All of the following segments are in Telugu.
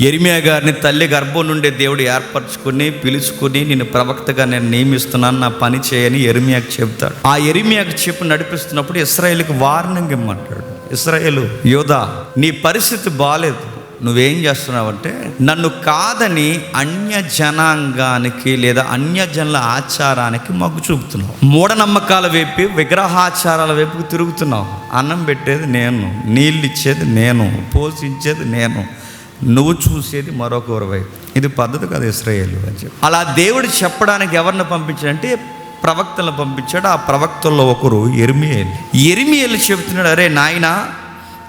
ఎరిమియా గారిని తల్లి గర్భం నుండే దేవుడు ఏర్పరచుకుని పిలుచుకుని నేను ప్రవక్తగా నేను నియమిస్తున్నాను నా పని చేయని ఎరిమియాకు చెప్తాడు ఆ ఎరిమియాకు చెప్పి నడిపిస్తున్నప్పుడు ఇస్రాయేల్కి వార్నింగ్ ఇమ్మంటాడు. ఇస్రాయేలు యోధా నీ పరిస్థితి బాగాలేదు నువ్వేం చేస్తున్నావంటే నన్ను కాదని అన్య జనాంగానికి లేదా అన్య జనుల ఆచారానికి మొగ్గు చూపుతున్నావు. మూఢనమ్మకాల వైపు విగ్రహాచారాల వైపు తిరుగుతున్నావు. అన్నం పెట్టేది నేను నీళ్ళు ఇచ్చేది నేను పోషించేది నేను నువ్వు చూసేది మరొక వైపు ఇది పద్ధతి కదా ఇస్రాయేల్ అని చెప్పి. అలా దేవుడు చెప్పడానికి ఎవరిని పంపించాడంటే ప్రవక్తలను పంపించాడు. ఆ ప్రవక్తల్లో ఒకరు ఎరిమియేలు. ఎరిమియేలు చెబుతున్నాడు అరే నాయనా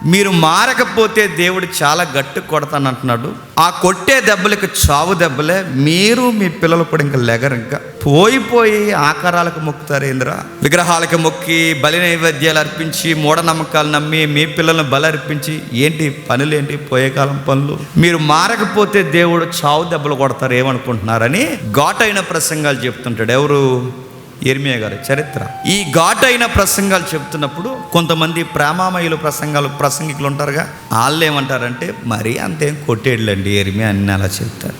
మీరు మారకపోతే దేవుడు చాలా గట్టి కొడతానంటున్నాడు. ఆ కొట్టే దెబ్బలకి చావు దెబ్బలే మీరు మీ పిల్లలు కూడా ఇంకా లెగరు ఇంకా. పోయిపోయి ఆకారాలకు మొక్కుతారు ఏంద్రా విగ్రహాలకు మొక్కి బలి నైవేద్యాలు అర్పించి మూఢనమ్మకాలు నమ్మి మీ పిల్లల్ని బలి అర్పించి ఏంటి పనులేంటి పోయే కాలం పనులు. మీరు మారకపోతే దేవుడు చావు దెబ్బలు కొడతారు ఏమనుకుంటున్నారని ఘాటైన ప్రసంగాలు చెప్తుంటాడు. ఎవరు? ఎర్మియా గారి చరిత్ర. ఈ ఘాటైన ప్రసంగాలు చెప్తున్నప్పుడు కొంతమంది ప్రేమామయులు ప్రసంగాలు ప్రసంగికులు ఉంటారుగా వాళ్ళు ఏమంటారంటే మరీ అంతేం కొట్టేళ్ళండి ఎరిమియా అన్ని అలా చెప్తారు.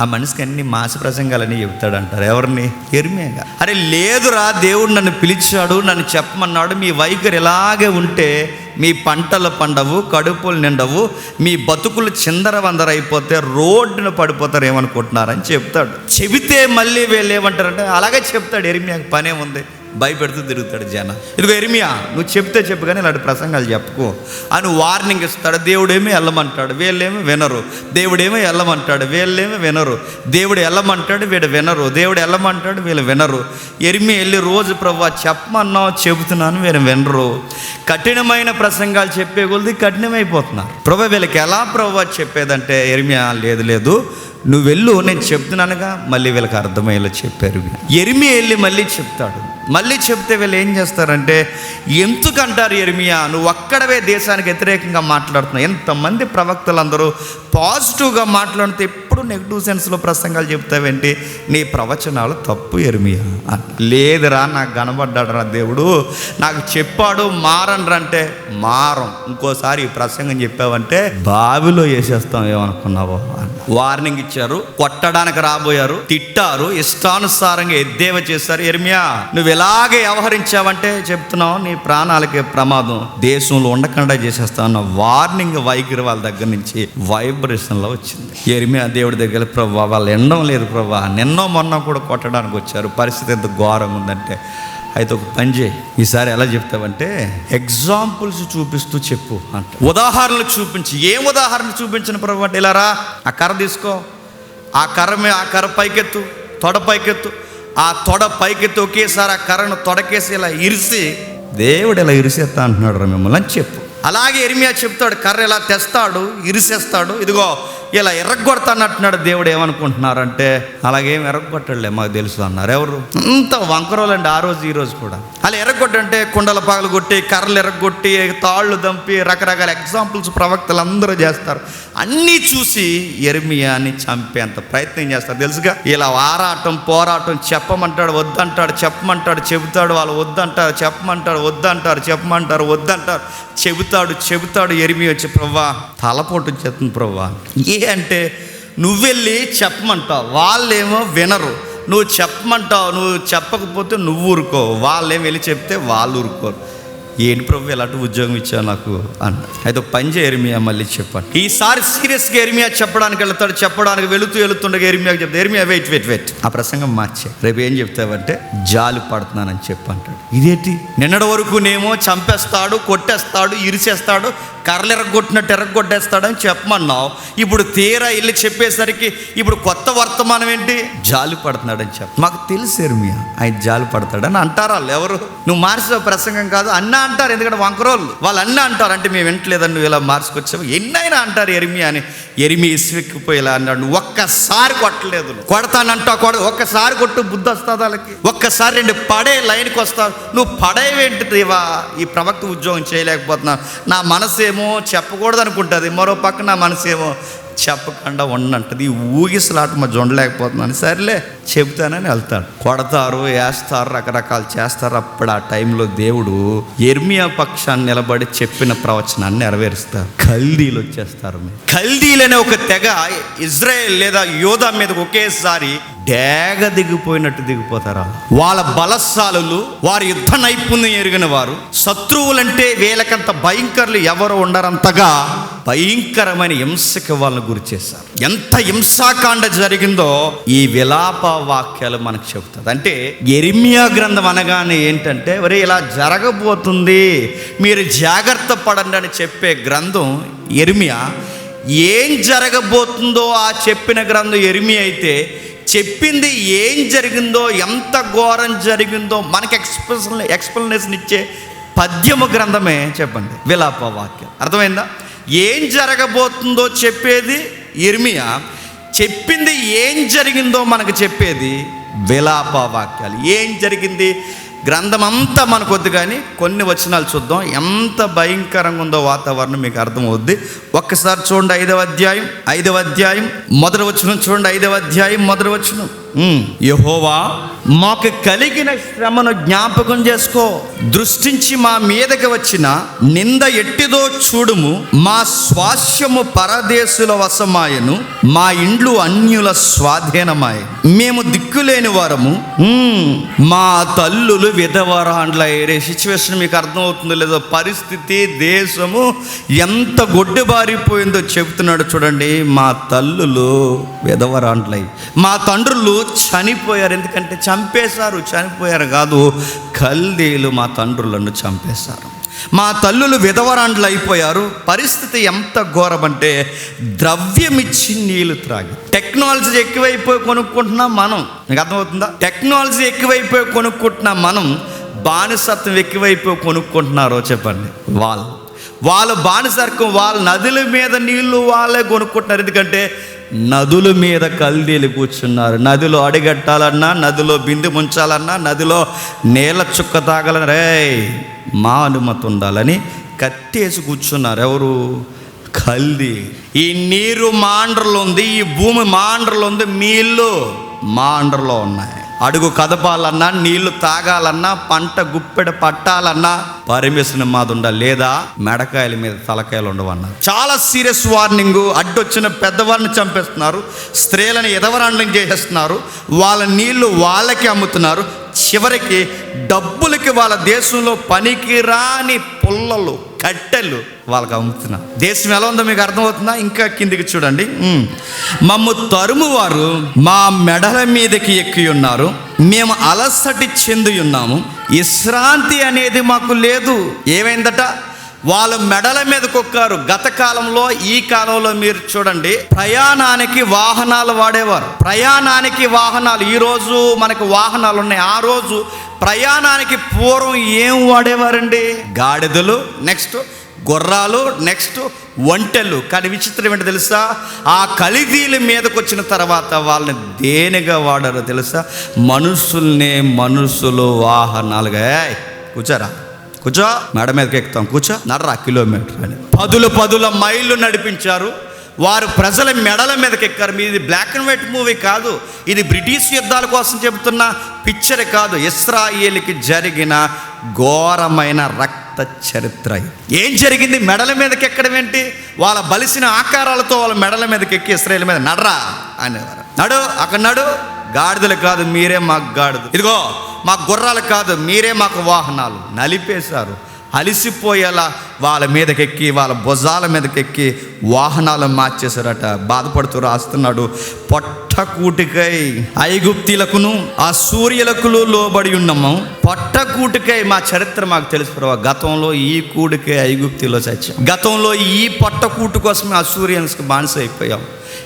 ఆ మనిషికి అన్ని మాస ప్రసంగాలని చెప్తాడు అంటారు ఎవరిని ఎరిమియాగా అరే లేదురా దేవుడు నన్ను పిలిచాడు నన్ను చెప్పమన్నాడు మీ వైఖరి ఇలాగే ఉంటే మీ పంటలు పండవు కడుపులు నిండవు మీ బతుకులు చిందరవందరైపోతే రోడ్డున పడిపోతారు ఏమనుకుంటున్నారని చెప్తాడు. చెబితే మళ్ళీ వీళ్ళు ఏమంటారంటే అలాగే చెప్తాడు ఎరిమి పనే ఉంది. భయపెడుతూ తిరుగుతాడు జన. ఇదిగో ఎరిమియా నువ్వు చెప్తే చెప్పు కానీ ఇలాంటి ప్రసంగాలు చెప్పుకో. అని వార్నింగ్ ఇస్తాడు. దేవుడేమో వెళ్ళమంటాడు వీళ్ళేమో వినరు. దేవుడేమో వెళ్ళమంటాడు వీళ్ళేమో వినరు. దేవుడు వెళ్ళమంటాడు వీడు వినరు. దేవుడు వెళ్ళమంటాడు వీళ్ళు వినరు. ఎరిమి వెళ్ళి రోజు ప్రభు చెప్పమన్నావు చెబుతున్నాను వీరు వినరు. కఠినమైన ప్రసంగాలు చెప్పే కొలది కఠినమైపోతున్నారు. ప్రభు వీళ్ళకి ఎలా ప్రభు చెప్పేదంటే ఎరిమియా లేదు లేదు. నువ్వు వెళ్ళు నేను చెప్తున్నానుగా. మళ్ళీ వీళ్ళకి అర్థమయ్యేలా చెప్పారు ఎరిమి వెళ్ళి మళ్ళీ చెప్తాడు. మళ్ళీ చెప్తే వీళ్ళు ఏం చేస్తారంటే ఎందుకంటారు ఎరిమియా? నువ్వు అక్కడవే దేశానికి వ్యతిరేకంగా మాట్లాడుతున్నావు. ఎంతమంది ప్రవక్తలు అందరూ పాజిటివ్గా మాట్లాడితే ఎప్పుడు నెగిటివ్ సెన్స్లో ప్రసంగాలు చెప్తావేంటి? నీ ప్రవచనాలు తప్పు ఎరిమియా. లేదురా నాకు కనబడ్డాడు రా దేవుడు. నాకు చెప్పాడు మారనరంటే మారం. ఇంకోసారి ఈ ప్రసంగం చెప్పావంటే బావిలో వేసేస్తాం ఏమనుకున్నావో? వార్నింగ్ ఇచ్చారు కొట్టడానికి రాబోయారు తిట్టారు ఇష్టానుసారంగా ఎద్దేవ చేశారు. ఎర్మియా నువ్వు ఎలాగే వ్యవహరించావంటే చెప్తున్నావు నీ ప్రాణాలకే ప్రమాదం. దేశంలో ఉండకుండా చేసేస్తావు అన్న వార్నింగ్ వైఖరి వాళ్ళ దగ్గర నుంచి వైబ్రేషన్లో వచ్చింది. ఎర్మియా దేవుడు దగ్గర ప్రభా వాళ్ళు ఎన్నో లేదు ప్రభా నిన్నో మొన్న కూడా కొట్టడానికి వచ్చారు. పరిస్థితి ఎంత ఘోరంగా ఉందంటే. అయితే ఒక పని చేయి. ఈసారి ఎలా చెప్తావంటే ఎగ్జాంపుల్స్ చూపిస్తూ చెప్పు అంట. ఉదాహరణలు చూపించి. ఏం ఉదాహరణ చూపించిన ప్రభు అంటే ఇలా రా ఆ కర్ర తీసుకో. ఆ కర్ర మీద ఆ కర్ర పైకెత్తు తొడ పైకెత్తు. ఆ తొడ పైకెత్తు ఒకేసారి ఆ కర్రను తొడకేసి ఇలా ఇరిసి దేవుడు ఇలా ఇరిసేస్తా అంటున్నాడు రా మిమ్మల్ని అని చెప్పు. అలాగే ఎరిమియా చెప్తాడు కర్ర ఇలా తెస్తాడు ఇరిసేస్తాడు. ఇదిగో ఇలా ఎర్రగొడతానంటున్నాడు దేవుడు ఏమనుకుంటున్నారంటే అలాగేం ఎర్రగొట్టడులే మాకు తెలుసు అన్నారు. ఎవరు? అంత వంకరోలండి ఆ రోజు ఈ రోజు కూడా. అలా ఎర్రగొట్టంటే కుండల పగలు కొట్టి కర్రలు ఎర్రగొట్టి తాళ్ళు దంపి రకరకాల ఎగ్జాంపుల్స్ ప్రవక్తలు అందరూ చేస్తారు. అన్నీ చూసి ఎర్మియాని చంపేంత ప్రయత్నం చేస్తారు. తెలుసుగా? ఇలా ఆరాటం పోరాటం చెప్పమంటాడు వద్దంటాడు చెప్పమంటాడు చెబుతాడు వాళ్ళు వద్దంటారు చెప్పమంటాడు వద్దంటారు చెప్పమంటారు వద్దంటారు చెబుతాడు చెబుతాడు ఎరిమి వచ్చి ప్రవ్వా తలపోటు చేస్తుంది ప్రవ్వా ఏ అంటే నువ్వెళ్ళి చెప్పమంటావు. వాళ్ళేమో వినరు. నువ్వు చెప్పమంటావు నువ్వు చెప్పకపోతే నువ్వు ఊరుకో వాళ్ళేం వెళ్ళి చెప్తే వాళ్ళు ఊరుకోరు. ఏంటి ప్రభు ఎలాంటి ఉద్యోగం ఇచ్చావు నాకు? అన్న. అయితే ఒక పని ఎరిమియా మళ్ళీ చెప్పండి. ఈసారి సీరియస్గా ఎరిమియా చెప్పడానికి వెళ్తాడు చెప్పడానికి వెళుతూ వెళుతుండగా ఎరిమియాకి చెప్తాడు ఎరిమియా వెయిట్ వెయిట్ వెయిట్ ఆ ప్రసంగం మార్చే. రేపు ఏం చెప్తావంటే జాలి పడుతున్నానని చెప్పంటాడు ఇదేంటి? నిన్నటి వరకు నేమో చంపేస్తాడు కొట్టేస్తాడు ఇరిసేస్తాడు కర్రలు ఎరగొట్టినట్టు ఎరగొట్టేస్తాడని చెప్పమన్నావు. ఇప్పుడు తీరా ఇల్లు చెప్పేసరికి ఇప్పుడు కొత్త వర్తమానం ఏంటి? జాలి పడుతున్నాడని చెప్ప. మాకు తెలుసు ఎర్మియా ఆయన జాలి పడతాడని అంటారు వాళ్ళు ఎవరు? నువ్వు మార్చిన ప్రసంగం కాదు అన్న అంటారు. ఎందుకంటే వంకరోళ్ళు. వాళ్ళు అన్న అంటారు. అంటే మేము వింటలేదని నువ్వు ఇలా మార్చుకొచ్చావు. ఎన్నైనా అంటారు ఎరిమి అని. ఎరిమి ఇసువెక్కిపోయి ఇలా అన్నాడు. నువ్వు ఒక్కసారి కొట్టలేదు కొడతానంటా కొడ ఒక్కసారి కొట్టు బుద్ధి వస్తుంది వాళ్ళకి ఒక్కసారి రెండు పడే లైన్కి వస్తావు. నువ్వు పడేవేంటి దేవా? ఈ ప్రవక్త ఉద్యోగం చేయలేకపోతున్నావు. నా మనసేమో చెప్పకూడదు అనుకుంటుంది మరో పక్కన మనసేమో చెప్పకుండా ఉండంటది ఊగిసలాట మా ఉండలేకపోతున్నాను సరేలే చెబుతానని వెళ్తాడు. కొడతారు వేస్తారు రకరకాలు చేస్తారు. అప్పుడు ఆ టైంలో దేవుడు ఎర్మియా పక్షాన్ని నిలబడి చెప్పిన ప్రవచనాన్ని నెరవేరుస్తారు. కల్దీలు వచ్చేస్తారు. కల్దీలు అనే ఒక తెగ ఇజ్రాయెల్ లేదా యోధా మీద ఒకేసారి డేగ దిగిపోయినట్టు దిగిపోతారు వాళ్ళ బలశాలులు వారి యుద్ధ నైపుణ్యం ఎరిగిన వారు శత్రువులంటే వీళ్ళకంత భయంకరులు ఎవరు ఉండరంతగా భయంకరమైన హింసకి వాళ్ళని గురి చేశారు. ఎంత హింసాకాండ జరిగిందో ఈ విలాప వాక్యాలు మనకు చెబుతుంది అంటే ఎరిమియా గ్రంథం అనగానే ఏంటంటే ఒరే ఇలా జరగబోతుంది. మీరు జాగ్రత్త పడండి అని చెప్పే గ్రంథం ఎరిమియా. ఏం జరగబోతుందో ఆ చెప్పిన గ్రంథం ఎరిమి అయితే చెప్పింది ఏం జరిగిందో ఎంత ఘోరం జరిగిందో మనకి ఎక్స్ప్రెషన్ ఎక్స్ప్లెనేషన్ ఇచ్చే పద్యము గ్రంథమే చెప్పండి. విలాప వాక్యం. అర్థమైందా? ఏం జరగబోతుందో చెప్పేది ఇర్మియా చెప్పింది ఏం జరిగిందో మనకు చెప్పేది విలాప వాక్యాలు. ఏం జరిగింది? గ్రంథం అంతా మనకు వద్దు కానీ కొన్ని వచనాలు చూద్దాం. ఎంత భయంకరంగా ఉందో వాతావరణం మీకు అర్థమవుద్ది. ఒక్కసారి చూడండి ఐదవ అధ్యాయం ఐదవ అధ్యాయం మొదటి వచనం చూడండి ఐదవ అధ్యాయం మొదటి వచనం. యెహోవా మాకు కలిగిన శ్రమను జ్ఞాపకం చేసుకో. దృష్టించి మా మీదకి వచ్చిన నింద ఎట్టిదో చూడుము. మా స్వాస్యము పరదేశుల వశమాయను. మా ఇండ్లు అన్యుల స్వాధీనమాయ. మేము దిక్కులేని వారము. మా తల్లులు విధవరాండ్ల ఏరే. సిచ్యువేషన్ మీకు అర్థమవుతుందో లేదో పరిస్థితి దేశము ఎంత గొడ్డుబారిపోయిందో చెబుతున్నాడు చూడండి. మా తల్లులు విధవరాండ్లై. మా తండ్రులు చనిపోయారు. ఎందుకంటే చంపేశారు. చనిపోయారు కాదు కల్దీలు మా తండ్రులను చంపేశారు. మా తల్లులు విధవరాండ్లు అయిపోయారు. పరిస్థితి ఎంత ఘోరమంటే ద్రవ్యమిచ్చి నీళ్ళు త్రాగి. టెక్నాలజీ ఎక్కువైపోయి కొనుక్కుంటున్నాం మనం. మీకు అర్థమవుతుందా? టెక్నాలజీ ఎక్కువైపోయి కొనుక్కుంటున్నాం మనం. బానిసత్వం ఎక్కువైపోయి కొనుక్కుంటున్నారో చెప్పండి. వాళ్ళు. వాళ్ళ బానిసర్కం వాళ్ళ నదుల మీద నీళ్ళు వాళ్ళే కొనుక్కుంటున్నారు. ఎందుకంటే నదుల మీద కల్దీలు కూర్చున్నారు. నదిలో అడిగట్టాలన్నా నదిలో బిందు ముంచాలన్నా నదిలో నీళ్ళ చుక్క తాగాలని రే మా అనుమతి ఉండాలని కట్టేసి కూర్చున్నారు. ఎవరు? కల్దీ. ఈ నీరు మాండ్రలు ఉంది ఈ భూమి మాండ్రలు ఉంది మీ ఇల్లు మాండ్రలో ఉన్నాయి. అడుగు కదపాలన్నా నీళ్ళు తాగాలన్నా పంట గుప్పెడ పట్టాలన్నా పర్మిషన్ మాది ఉండాలి లేదా మెడకాయల మీద తలకాయలు ఉండవన్నారు చాలా సీరియస్ వార్నింగ్. అడ్డొచ్చిన పెద్దవారిని చంపేస్తున్నారు. స్త్రీలను ఎదవరాండం చేసేస్తున్నారు. వాళ్ళ నీళ్ళు వాళ్ళకి అమ్ముతున్నారు. చివరికి డబ్బులకి వాళ్ళ దేశంలో పనికి రాని పుల్లలు కట్టెలు వాళ్ళకి అమ్ముతున్నారు. దేశం ఎలా ఉందో మీకు అర్థమవుతుందా? ఇంకా కిందికి చూడండి. మమ్ము తరుమువారు మా మెడల మీదకి ఎక్కి ఉన్నారు. మేము అలసటి చెంది ఉన్నాము. విశ్రాంతి అనేది మాకు లేదు. ఏమైందట? వాళ్ళు మెడల మీద కొక్కారు గత కాలంలో ఈ కాలంలో మీరు చూడండి ప్రయాణానికి వాహనాలు వాడేవారు. ప్రయాణానికి వాహనాలు ఈ రోజు మనకి వాహనాలు ఉన్నాయి. ఆ రోజు ప్రయాణానికి పూర్వం ఏం వాడేవారండి? గాడిదలు నెక్స్ట్ గుర్రాలు నెక్స్ట్ ఒంటెలు. కానీ విచిత్రం ఏంటో తెలుసా? ఆ కలిదీల మీదకి వచ్చిన తర్వాత వాళ్ళని దేనిగా వాడారో తెలుసా? మనుషుల్నే మనుషులు వాహనాలుగా. కూర్చారా. కూర్చో. మేడ మీదకి ఎక్కుతాం. కూర్చో. నర్రా కిలోమీటర్ అని. పదుల పదుల మైళ్ళు నడిపించారు. వారు ప్రజల మెడల మీదకి ఎక్కారు. మీది బ్లాక్ అండ్ వైట్ మూవీ కాదు. ఇది బ్రిటిష్ యుద్ధాల కోసం చెబుతున్న పిక్చర్ కాదు. ఇస్రాయేల్కి జరిగిన ఘోరమైన రక్త చరిత్ర ఏం జరిగింది? మెడల మీదకి ఎక్కడం ఏంటి? వాళ్ళ బలిసిన ఆకారాలతో వాళ్ళ మెడల మీదకి ఎక్కి ఇస్రాయేల్ మీద నడరా అనేవారు. నడు. అక్కడ నడు. గాడిదలు కాదు మీరే మాకు గాడిద. ఇదిగో మా గుర్రాలు కాదు మీరే మాకు వాహనాలు. నలిపేశారు. అలిసిపోయేలా వాళ్ళ మీదకెక్కి వాళ్ళ భుజాల మీదకెక్కి వాహనాలు మార్చేశారట. బాధపడుతూ రాస్తున్నాడు పొట్టకూటికై ఐగుప్తిలకును ఆ సూర్యులకులు లోబడి ఉన్నాము. పొట్టకూటికై మా చరిత్ర మాకు తెలుసు ప్రభావ గతంలో ఈ కూడికై ఐగుప్తిలో చచ్చాం. గతంలో ఈ పొట్టకూటు కోసమే ఆ సూర్యన్స్కి బానిస అయిపోయాం.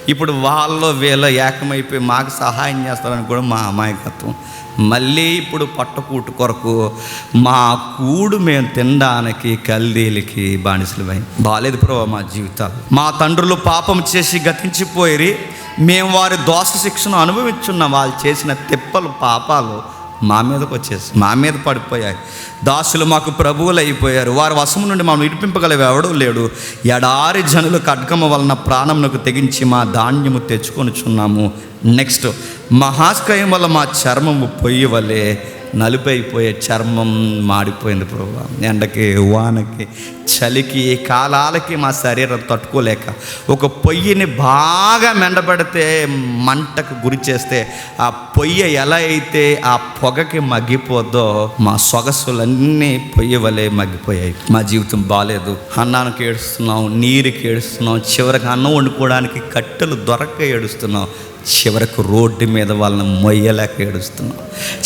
ఇప్పుడు వాళ్ళలో వీళ్ళ ఏకమైపోయి మాకు సహాయం చేస్తారని కూడా మా అమాయకత్వం. మళ్ళీ ఇప్పుడు పట్టకూటు కొరకు మా కూడు మేము తినడానికి కల్దీలకి బానిసలమై బాలేదు ప్రభావ మా జీవితాలు. మా తండ్రులు పాపం చేసి గతించిపోయి మేము వారి దోష శిక్షను అనుభవించున్నాం వాళ్ళు చేసిన తిప్పలు పాపాలు మా మీదకి వచ్చేసి మా మీద పడిపోయాయి. దాసులు మాకు ప్రభువులు అయిపోయారు. వారి వశము నుండి మనం ఇడిపింపగలవి ఎవడూ లేడు. ఎడారి జనులు ఖడ్గమ వలన ప్రాణమునకు తెగించి మా ధాన్యము తెచ్చుకొనుచున్నాము. నెక్స్ట్ మహాస్కయం వల్ల మా చర్మము పొయ్యి వలె నలుపైపోయే చర్మం మాడిపోయింది ప్రభు. ఎండకి వానకి చలికి కాలాలకి మా శరీరం తట్టుకోలేక ఒక పొయ్యిని బాగా మెండబెడితే మంటకు గురి చేస్తే ఆ పొయ్యి ఎలా అయితే ఆ పొగకి మగ్గిపోద్దో మా సొగసులన్నీ పొయ్యి వలె మగ్గిపోయాయి. మా జీవితం బాగాలేదు అన్నానికి ఏడుస్తున్నాం నీరుకి ఏడుస్తున్నాం చివరికి అన్నం వండుకోవడానికి కట్టెలు దొరక్క ఏడుస్తున్నాం. చివరికి రోడ్డు మీద వాళ్ళని మొయ్యలేక ఏడుస్తున్నాం.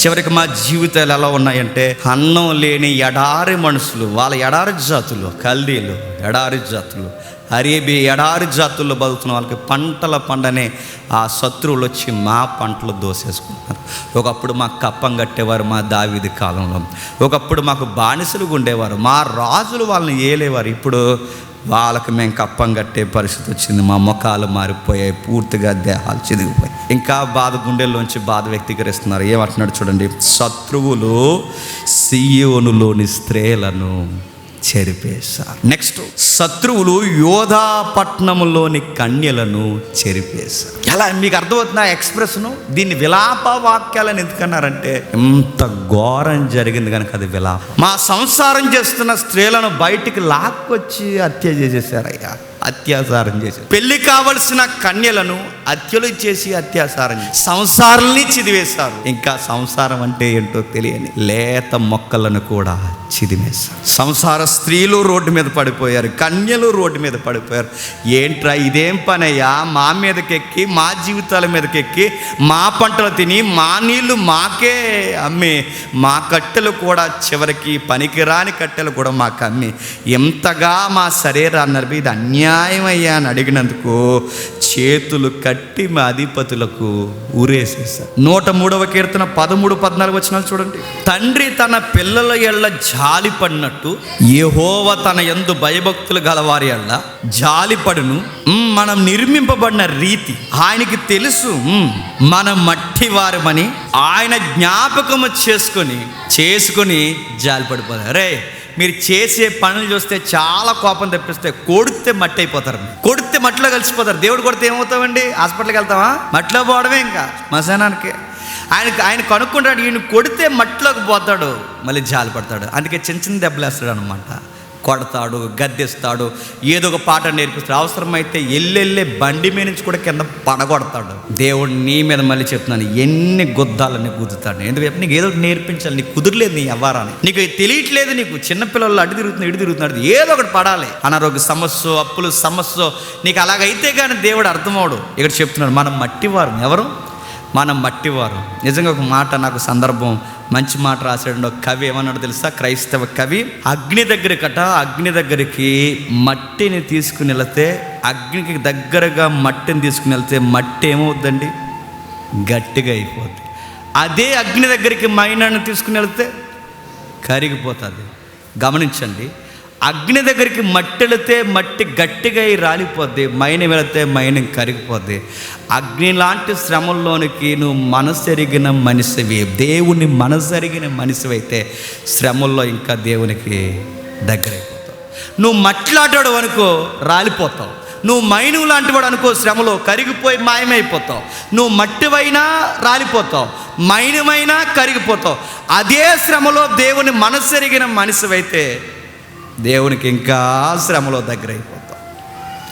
చివరికి మా జీవితాలు ఎలా ఉన్నాయంటే అన్నం లేని ఎడారి మనుషులు వాళ్ళ ఎడారి జాతులు కల్దీలు ఎడారి జాతులు అరేబి ఎడారి జాతుల్లో బతుకుతున్న వాళ్ళకి పంటల పండనే ఆ శత్రువులు వచ్చి మా పంటలు దోసేసుకుంటున్నారు. ఒకప్పుడు మాకు కప్పం కట్టేవారు మా దావిది కాలంలో. ఒకప్పుడు మాకు బానిసలుగా ఉండేవారు మా రాజులు వాళ్ళని ఏలేవారు. ఇప్పుడు వాళ్ళకి మేము కప్పం కట్టే పరిస్థితి వచ్చింది. మా ముఖాలు మారిపోయాయి. పూర్తిగా దేహాలు చిదిగిపోయాయి. ఇంకా బాధ గుండెల్లోంచి బాధ వ్యక్తీకరిస్తున్నారు. ఏమంటున్నాడు చూడండి. శత్రువులు సీయోనులోని స్త్రీలను చెరిపేశారు. నెక్స్ట్ శత్రువులు యోధా పట్నములోని కన్యలను చెరిపేశారు. ఎలా? మీకు అర్థమవుతున్న ఎక్స్ప్రెస్ను? దీన్ని విలాప వాక్యాలను ఎందుకన్నారంటే ఇంత ఘోరం జరిగింది కనుక అది విలాపం. మా సంసారం చేస్తున్న స్త్రీలను బయటికి లాక్కొచ్చి హత్య చేసేసారయ్యా. అత్యాచారం చేశారు. పెళ్ళి కావలసిన కన్యలను హత్యలు చేసి అత్యాచారం చేశారు సంసారాల్ని చిదివేశారు. ఇంకా సంసారం అంటే ఏంటో తెలియని లేత మొక్కలను కూడా చిదివేశారు సంసార స్త్రీలు రోడ్డు మీద పడిపోయారు కన్యలు రోడ్డు మీద పడిపోయారు. ఏంట్రా ఇదేం పనయ్యా? మా మీదకెక్కి మా జీవితాల మీదకెక్కి మా పంటలు తిని మా నీళ్ళు మాకే అమ్మి. మా కట్టెలు కూడా చివరికి పనికిరాని కట్టెలు కూడా మాకు అమ్మి. ఎంతగా మా శరీరాన్ని ఇది అన్యాయం అయ్యా అని అడిగినందుకు చేతులు కట్టి మా అధిపతులకు ఊరేసేసారు నూట మూడవ కీర్తన పదమూడు పద్నాలుగు వచ్చిన చూడండి. తండ్రి తన పిల్లల ఎళ్ళ జాలి పడినట్టు యెహోవా తన ఎందు భయభక్తులు గలవారి ఎళ్ళ జాలిపడును. మనం నిర్మింపబడిన రీతి ఆయనకి తెలుసు. మన మట్టి వారమని ఆయన జ్ఞాపకము చేసుకొని చేసుకొని జాలిపడిపోతారు రే మీరు చేసే పనులు చూస్తే చాలా కోపం తెప్పిస్తే కొడితే మట్టి అయిపోతారు. కొడితే మట్టిలో కలిసిపోతారు. దేవుడు కొడితే ఏమవుతామండి? హాస్పిటల్కి వెళ్తామా? మట్టిలో పోవడమే ఇంకా. మసానానికి ఆయన ఆయన కనుక్కుంటాడు ఈయన కొడితే మట్టిలోకి పోతాడు. మళ్ళీ జాలి పడతాడు. అందుకే చిన్న చిన్న దెబ్బలు వేస్తాడు అనమాట కొడతాడు గద్దెస్తాడు ఏదో ఒక పాట నేర్పిస్తాడు. అవసరమైతే ఎల్లెళ్ళే బండి మీద నుంచి కూడా కింద పడగొడతాడు. దేవుడు నీ మీద మళ్ళీ చెప్తున్నాను ఎన్ని గుద్దాలని గుద్దుతాడు. ఎందుకంటే నీకు ఏదో ఒకటి నేర్పించాలి నీకు కుదరలేదు నీ వ్యవహారాన్ని. నీకు తెలియట్లేదు నీకు చిన్నపిల్లలు అటు తిరుగుతుంది ఇటు తిరుగుతున్నాడు ఏదో ఒకటి పడాలి. అనారోగ్య సమస్య అప్పులు సమస్య నీకు అలాగైతే కానీ దేవుడు అర్థమవడు. ఇక్కడ చెప్తున్నాడు మనం మట్టివారు ఎవరు? మనం మట్టివారు. నిజంగా ఒక మాట నాకు సందర్భం మంచి మాట రాసాడు ఒక కవి ఏమన్నాడు తెలుసా? క్రైస్తవ కవి. అగ్ని దగ్గరకట అగ్ని దగ్గరికి మట్టిని తీసుకుని వెళితే అగ్నికి దగ్గరగా మట్టిని తీసుకుని వెళ్తే మట్టి ఏమవుద్దండి? గట్టిగా అయిపోద్ది. అదే అగ్ని దగ్గరికి మైనాన్ని తీసుకుని వెళితే కరిగిపోతుంది. గమనించండి అగ్ని దగ్గరికి మట్టి వెళితే మట్టి గట్టిగా రాలిపోద్ది మైన వెళితే మైన కరిగిపోద్ది. అగ్ని లాంటి శ్రమల్లోనికి నువ్వు మనసెరిగిన మనిషివి. దేవుని మనసెరిగిన మనిషివైతే శ్రమల్లో ఇంకా దేవునికి దగ్గరైపోతావు. నువ్వు మట్లాడాడు అనుకో రాలిపోతావు. నువ్వు మైను లాంటి వాడు అనుకో శ్రమలో కరిగిపోయి మాయమైపోతావు. నువ్వు మట్టివైనా రాలిపోతావు మైనమైనా కరిగిపోతావు. అదే శ్రమలో దేవుని మనసెరిగిన మనిషివైతే దేవునికి ఇంకా శ్రమలో దగ్గర అయిపోతాం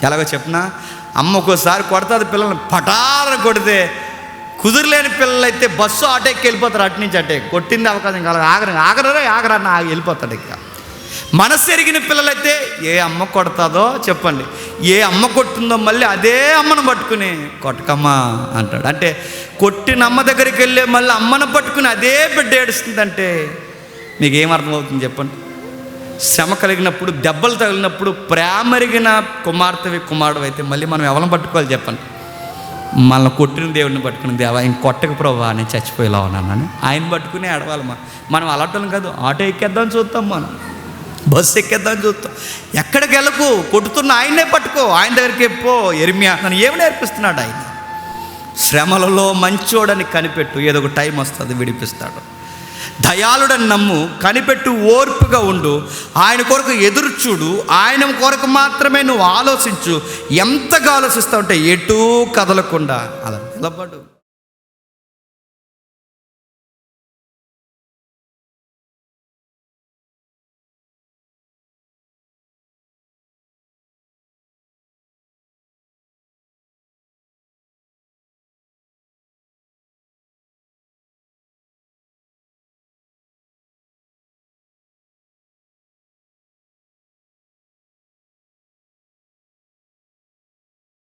ఎలాగో చెప్పినా? అమ్మ ఒక్కోసారి కొడతాది పిల్లల్ని పటారని కొడితే కుదురులేని పిల్లలైతే బస్సు ఆటో వెళ్ళిపోతారు అటు నుంచి అటే. కొట్టింది అవకాశం కాదు ఆగరు ఆగరా ఆగరా వెళ్ళిపోతాడు ఇక. మనసు ఎరిగిన పిల్లలైతే ఏ అమ్మ కొడతాదో చెప్పండి. ఏ అమ్మ కొట్టిందో మళ్ళీ అదే అమ్మను పట్టుకుని కొట్టకమ్మా అంటాడు. అంటే కొట్టిన అమ్మ దగ్గరికి వెళ్ళే మళ్ళీ అమ్మను పట్టుకుని అదే బిడ్డ ఏడుస్తుందంటే మీకు ఏం అర్థమవుతుంది చెప్పండి? శ్రమ కలిగినప్పుడు దెబ్బలు తగిలినప్పుడు ప్రేమరిగిన కుమార్తెవి కుమారుడు అయితే మళ్ళీ మనం ఎవరిని పట్టుకోవాలి చెప్పండి? మనల్ని కొట్టిన దేవుడిని పట్టుకుని దేవా ఇంక కొట్టక ప్రభా నేను చచ్చిపోయేలా ఉన్నానని ఆయన పట్టుకుని ఏడవాలి మనం. మనం అలాంటి కాదు. ఆటో ఎక్కేద్దాం చూస్తాం మనం. బస్సు ఎక్కేద్దాం చూస్తాం ఎక్కడికి వెళ్ళకు? కొట్టుతున్న ఆయన్నే పట్టుకో. ఆయన దగ్గరికి ఎప్పో ఎరిమియా నన్ను ఏమి నేర్పిస్తున్నాడు ఆయన? శ్రమలలో మంచోడని కనిపెట్టు. ఏదో ఒక టైం వస్తుంది విడిపిస్తాడు. దయాళుడని నమ్ము కనిపెట్టు ఓర్పుగా ఉండు. ఆయన కొరకు ఎదురు చూడు. ఆయన కొరకు మాత్రమే నువ్వు ఆలోచించు. ఎంతగా ఆలోచిస్తావు అంటే ఎటూ కదలకుండా. అలా నిలబడు.